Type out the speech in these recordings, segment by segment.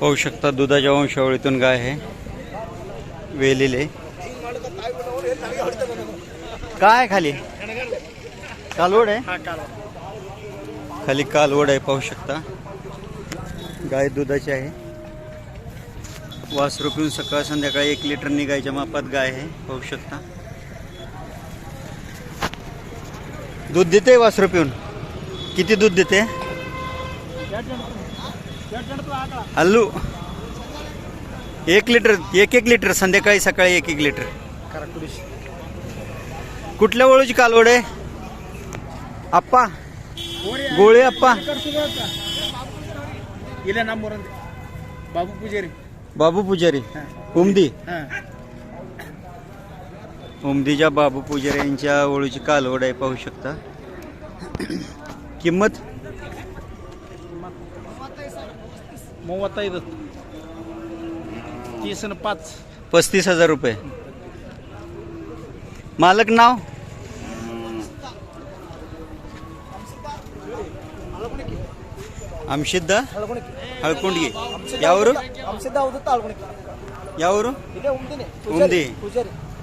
पाहू शकता दुधाच्या वंशावळीतून गाय आहे वेलेले. काय खाली? कालवड आहे? खाली कालवड आहे पाहू शकता. गाय दुधाची आहे. वासरू पिऊन सकाळ संध्याकाळी एक लिटर निघायच्या मापात गाय आहे पाहू शकता. दूध देते वासरू पिऊन? किती दूध देते? हल्लू एक लिटर एक एक लिटर संध्याकाळी सकाळी एक एक लिटर कुठल्या वळूची कालवड आहे आप्पा गोळे आप्पा बाबू पुजारी बाबू पुजारी उमदी उमदीच्या बाबू पुजारी यांच्या ओळीची कालवड आहे पाहू शकता किंमत मोवत्ता येत तीस आणि पाच पस्तीस हजार रुपये मालक नाव आमशिद्द हळकुंडगी यावरून यावरून उमदी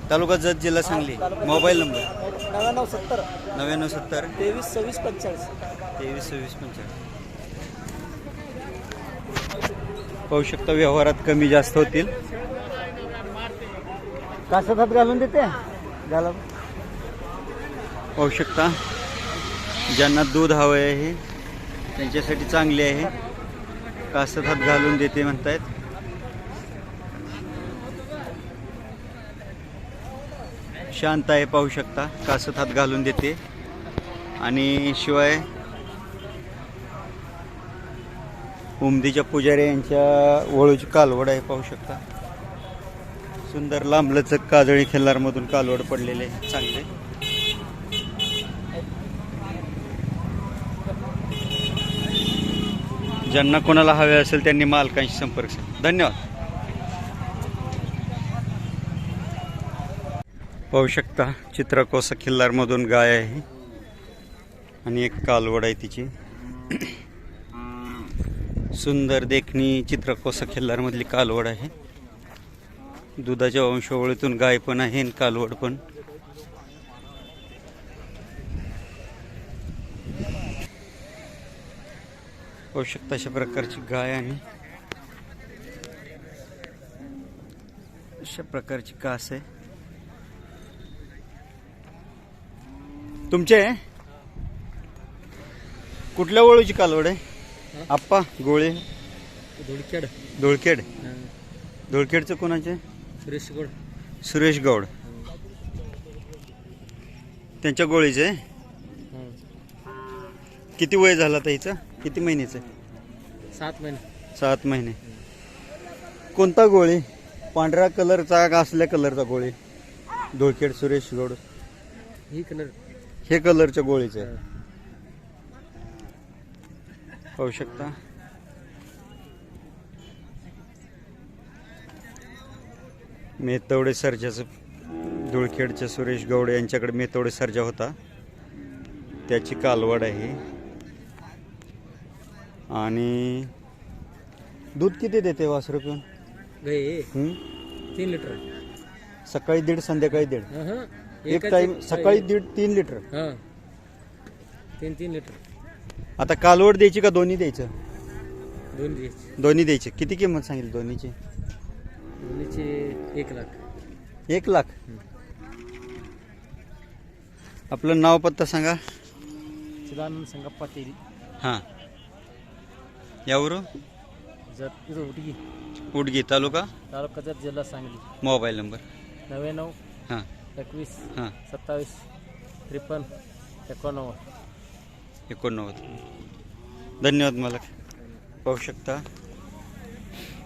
तालुका जत जिल्हा सांगली मोबाईल नंबर नव्याण्णव सत्तर नव्याण्णव सत्तर तेवीस सव्वीस पंचेचाळीस तेवीस सव्वीस पंचाळीस पाहू शकता व्यवहारात कमी जास्त होतील. कासात हात घालून देते. घाला पाहू शकता. ज्यांना दूध हवं आहे त्यांच्यासाठी चांगली आहे. कासात हात घालून देते म्हणतायत. शांत आहे पाहू शकता. कासात हात घालून देते. आणि शिवाय उमदीच्या पुजारी यांच्या वळूची कालवड आहे पाहू शकता. सुंदर लांबलचक काजळी खिल्लारमधून कालवड पडलेले आहे, चांगले. ज्यांना कोणाला हवे असेल त्यांनी मालकांशी संपर्क साधा. धन्यवाद. पाहू शकता चित्रकोसा खिल्लारमधून गाय आहे आणि एक कालवड आहे तिची. सुंदर देखणी चित्रकोसा खिल्लारमधली कालवड आहे. दुधाच्या वंशावळीतून गाय पण आहे आणि कालवड पण. पाहू शकता अशा प्रकारची गाय आणि अशा प्रकारची कास आहे. तुमचे? कुठल्या वळूची कालवड आहे? आप्पा गोळे. धुळखेड धुळखेड धुळखेडचं कोणाचे? सुरेश गोड. सुरेश गौड. त्यांच्या गोळीचे? किती वय झालं आता हिचं? किती महिन्याचं? सात महिने. सात महिने. कोणता गोळी? पांढऱ्या कलरचा का असल्या कलरचा गोळी? धुळखेड सुरेश गौड. ही कलर. हे कलरच्या गोळीचे. आहे. पाहू शकता. मेतवडे सर्जाचं धुळखेडच्या सुरेश गौडे यांच्याकडे मेतवडे सर्जा होता. त्याची कालवड आहे आणि दूध किती देते वासरू पिऊन? तीन लिटर. सकाळी दीड संध्याकाळी दीड. एक टाइम सकाळी दीड तीन लिटर. हा. तीन तीन लिटर. आता कालवड द्यायची का दोन्ही द्यायचं? दोन दिवस दोन्ही द्यायचे. किती किंमत सांगितली दोन्हीची? दोन्हीचे एक लाख. एक लाख? आपलं नाव पत्ता सांगा. चिदानंद संगप्पा तेरी. हां. यावरून? जत इथं उडगी तालुका? तालुका जत जिल्हा सांगली. Mobile number. नव्याण्णव हां. एकवीस हां. सत्तावीस त्रेपन्न एकोणनव्वद. एकोणनव्वद. धन्यवाद मला. पाहू शकता.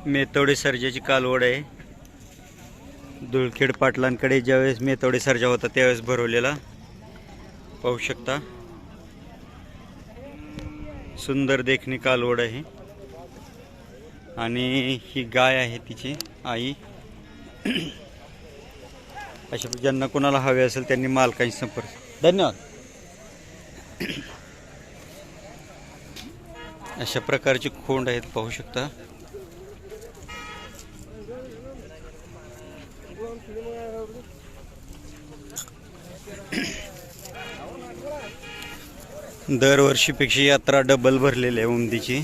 मेतवडे सर्जाची कालवड आहे. धुळखेड पाटलांकडे ज्यावेळेस मेतवडे सर्जा होता त्यावेळेस भरवलेला. पाहू शकता. सुंदर देखणी कालवड आहे. आणि ही गाय आहे तिची आई. अशा ज्यांना कोणाला हवे असेल त्यांनी मालकांशी संपर्क धन्यवाद. अशा प्रकारचे खोंड आहेत पाहू शकता. दरवर्षीपेक्षा यात्रा डबल भरलेली आहे उमदीची.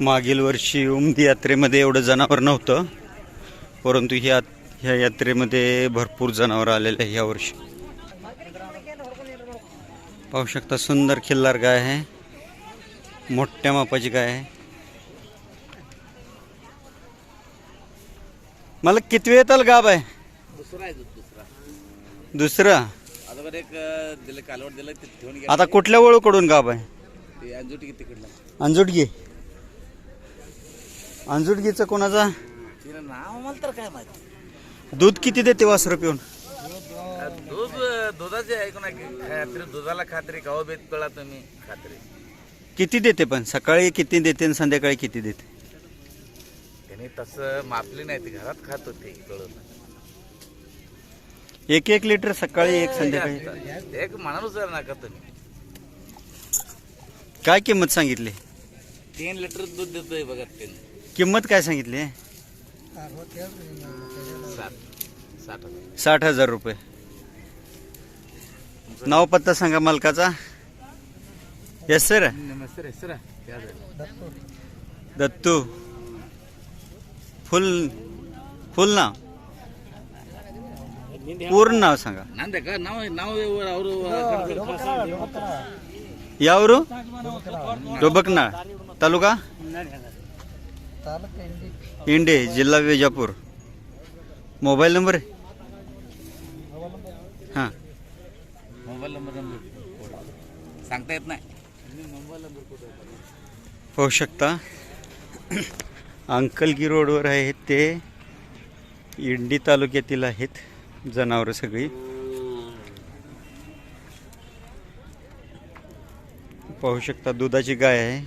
मागील वर्षी उमदी यात्रेमध्ये एवढं जनावर नव्हतं परंतु ह्या ह्या यात्रेमध्ये भरपूर जनावर आलेलं आहे यावर्षी पाहू शकता सुंदर खिल्लार गाय आहे. मोठ्या मापाची गाय आहे. मला किती वेळ गाब आहे? दुसरा आहे दुसरा. दुसरं? एक दिलं कालवड दिलं ते ठेवून घ्या आता कुठल्या वळूकडून गाब आहे? ते अंजुटी किती तिकडलं. अंजुटगी. अंजुटगीचं कोणाचा? नाव मला तर काय माहिती. दूध किती देते वासरं पिऊन? दूध दुधाचे ऐकून खात्री दुधाला खात्री गाव बेत कळा तुम्ही. खात्री. किती देते पण? सकाळी किती देते आणि संध्याकाळी किती देते? त्याने तसं मापली नाही ती घरात खात होते कळून. एक एक लिटर सकाळी एक संध्याकाळी? एक मनानुसार नका तुम्ही. काय किंमत सांगितली? तीन लिटर दूध देतोय बघा तीन किंमत काय सांगितली? साठ साठ हजार. साठ हजार रुपये. नाव पत्ता सांगा मालकाचा येस सर नमस्ते सर दत्तू फुल फुल नाव पूर्ण नाव सांगा नांदे का नाव नाव ಅವರು यावरू डोबकनाळ तालुका सांगता येत नाही. पाहू शकता. अंकलगी रोडवर आहेत ते. इंडी तालुक्यातील आहेत जनावरं सगळी. पाहू शकता दुधाची गाय आहे.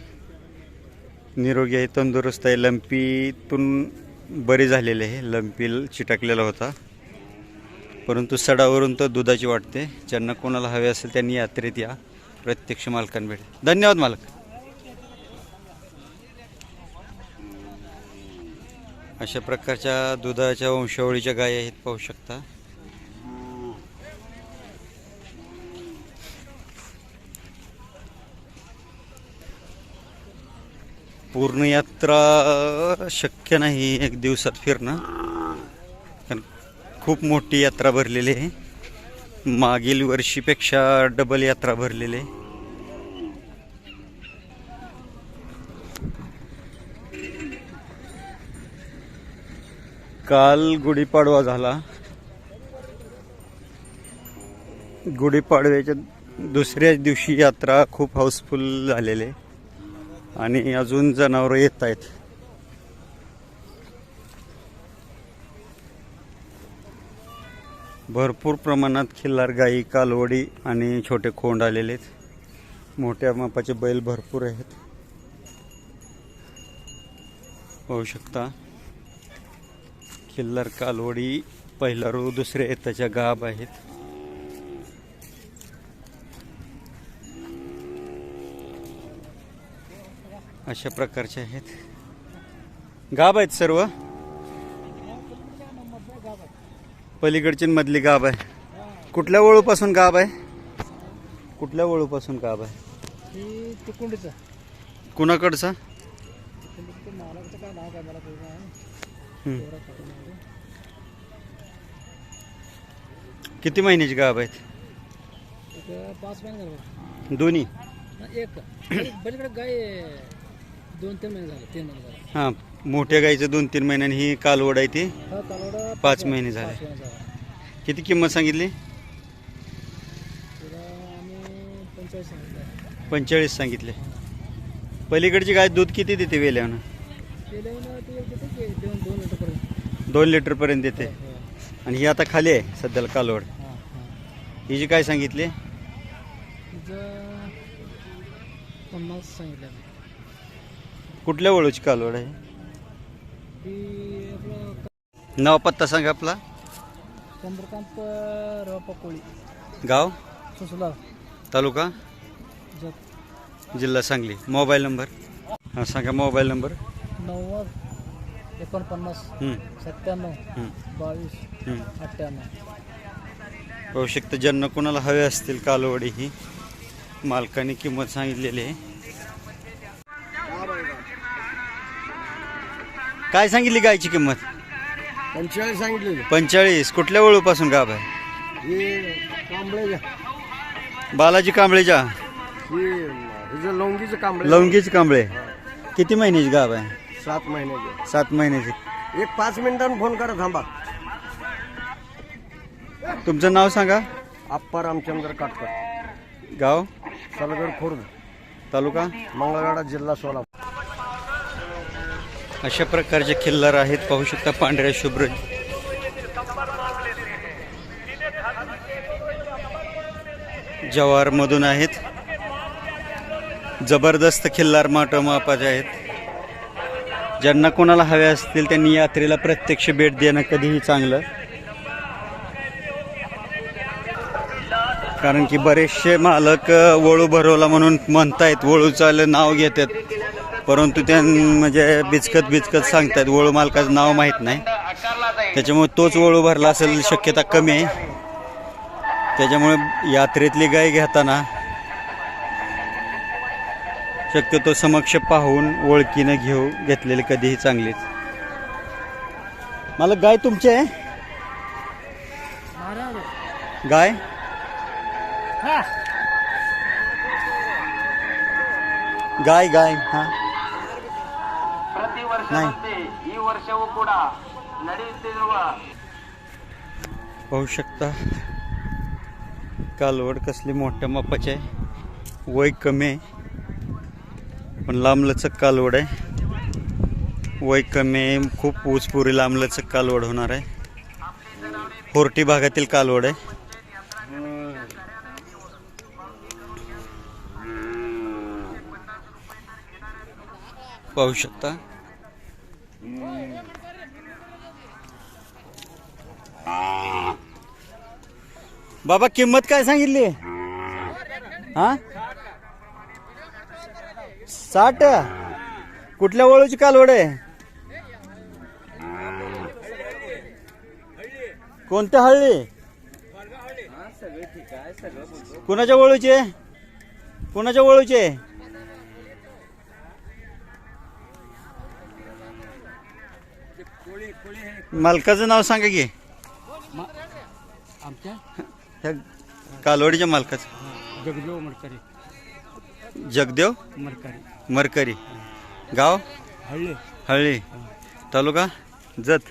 निरोगी आहे तंदुरुस्त आहे. लंपीतून बरी झालेली आहे. लंपी चिटकलेला होता. परंतु सडावरून तर दुधाची वाटते. ज्यांना कोणाला हवे असेल त्यांनी यात्रेत या. प्रत्यक्ष मालकांना भेट धन्यवाद मालक. अशा प्रकारच्या दुधाच्या वंशावळीच्या गायी आहेत पाहू शकता. पूर्ण यात्रा शक्य नाही एक दिवसात फिरणं. कारण खूप मोठी यात्रा भरलेली आहे. मागील वर्षीपेक्षा डबल यात्रा भरलेली काल गुढीपाडवा झाला. गुढीपाडव्याच्या दुसऱ्याच दिवशी यात्रा खूप हाऊसफुल झालेली आणि अजून जनावरं येत आहेत. भरपूर प्रमाणात खिल्लार गाई कालवडी आणि छोटे खोंड आलेले आहेत. मोठ्या मापाचे बैल भरपूर आहेत. पाहू शकता. खिल्लार कालवडी पहिला रो दुसऱ्या येताच्या गाब आहेत. अशा प्रकारचे आहेत. गाब आहेत सर्व? पलीकडची मधली गाब आहे. कुठल्या वळूपासून गाब आहे? कुठल्या वळूपासून गाब आहे? तिकुंडीचं. कुणाकडचा. किती महिन्याची गाब आहेत? दोन्ही? एक. गाय दोन तीन महिने झाले तीन महिने हां. मोठ्या गाईचं दोन तीन महिन्यांनी ही कालवड आहे ती. हा कालवडा पाच महिने झाले. पाच महिने झाले. किती किंमत सांगितली? तिला आम्ही पंचेचाळीस सांगितलं. पंचेचाळीस सांगितले. पलीकडची गाय दूध किती देते वेल्यानं? ते लावून ते देते की दोन दोन लिटरपर्यंत. दोन लिटरपर्यंत देते. हा आणि ही आता खाली आहे सध्याला कालवड. हा हा. हिची काय सांगितली? तिचं पन्नास सांगितलं. कुठल्या वळूची कालवड आहे? आपलं नाव पत्ता सांगा आपला. चंद्रकांत रवा कोळी गाव? सुसला तालुका? जत. जिल्हा सांगली. Mobile number? हां सांगा मोबाईल नंबर. नव्वद एकोणपन्नास हं, सत्त्याण्णव हं, बावीस हं. अठ्ठ्याण्णव. पाहू शकता ज्यांना कोणाला हवे असतील कालवडी ही मालकाने किंमत सांगितलेली आहे. काय सांगितली गायची किंमत? पंचेचाळीस सांगितले. पंचेचाळीस. कुठल्या वळूपासून गाभ आहे? हे कांबळे बालाजी कांबळेच्या? हे लवंगीचं कांबळे. लवंगीची कांबळे. किती महिन्याची गाभ आहे? सात महिन्याचे. सात महिन्याची. एक पाच मिनिटांनी फोन करा थांबा. तुमचं नाव सांगा. आप्पा रामचंद्र काटकर. गाव? सलगड खुर्द. तालुका? मंगळवेढा जिल्हा सोलापूर. अशा प्रकारचे खिल्लार आहेत. पाहू शकता पांढऱ्या शुभ्र जवारमधून आहेत. जबरदस्त खिल्लार माट मापाचे आहेत. ज्यांना कोणाला हवे असतील त्यांनी यात्रेला प्रत्यक्ष भेट देणं कधीही चांगलं. कारण की बरेचसे मालक वळू भरवला म्हणून म्हणतायत वळूचं नाव घेतात. परंतु त्या म्हणजे बिचकत बिचकत सांगतायत वळू मालकाचं नाव माहीत नाही. त्याच्यामुळे तोच वळू भरला असेल शक्यता कमी आहे. त्याच्यामुळे यात्रेतली गाय घेताना शक्यतो समक्ष पाहून ओळखीनं घेऊ घेतलेली कधीही चांगलीच. मला गाय तुमची आहे? गाय? गाय गाय हा. पाहू शकता कालवड कसली मोठ्या मापाची आहे. वय कमी आहे पण लांबलचक कालवड आहे. वय कमी आहे खूप ऊसपुरी लांबलचक कालवड होणार आहे. फोर्टी भागातील कालवड आहे. पाहू शकता बाबा किंमत काय सांगितली? हा? साठ? कुठल्या वळूची कालवड आहे? कोणत्या हळली कुणाच्या वळूचे कुणाच्या वळूचे मालकाचं नाव सांगा की. आमच्या? ह्या कालवडीच्या मालकाचं. जगदेव मडकरी. जगदेव मडकरी. मरकरी गाव? हळले. हळली. तालुका? जत.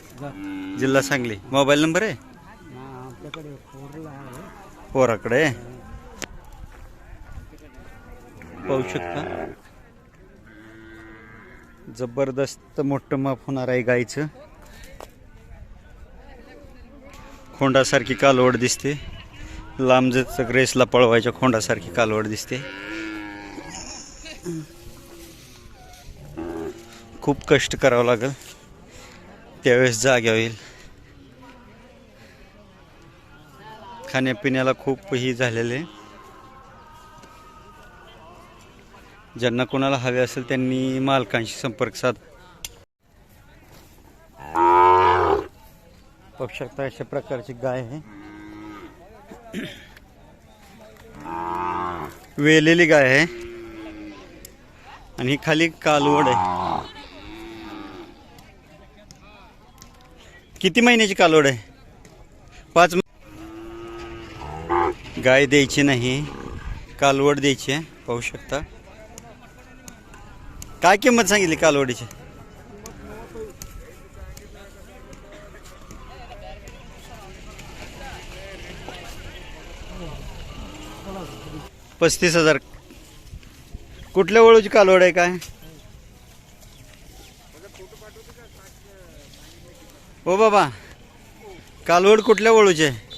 जिल्हा सांगली. मोबाईल नंबर आहे? आपल्याकडे फोरला आहे. पोराकडे. पाहू शकता. जबरदस्त मोठं माप होणार आहे गाईचं. खोंडासारखी कालवड दिसते. लांबच रेसला पळवायच्या खोंडासारखी कालवड दिसते. खूप कष्ट करावं लागेल. त्यावेळेस जाग्या होईल खाण्यापिण्याला खूप ही झालेले. आहे. ज्यांना कोणाला हवे असेल त्यांनी मालकांशी संपर्क साध. पक्षात अशा प्रकारची गाय आहे. वेलेली गाय आहे. आणि ही खाली कालवड आहे. किती महिन्याची कालवड आहे? पाच गाय द्यायची नाही. कालवड द्यायची आहे. पाहू शकता. काय किंमत सांगितली कालवडीची? पस्तीस हजार. कुठल्या वळूची कालवड आहे काय? हो बाबा कालवड कुठल्या वळूची आहे?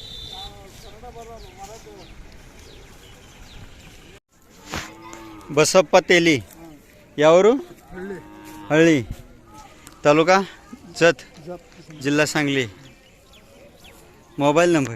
बसप्पा तेली. यावरून हळली तालुका? जत. जिल्हा सांगली. Mobile number.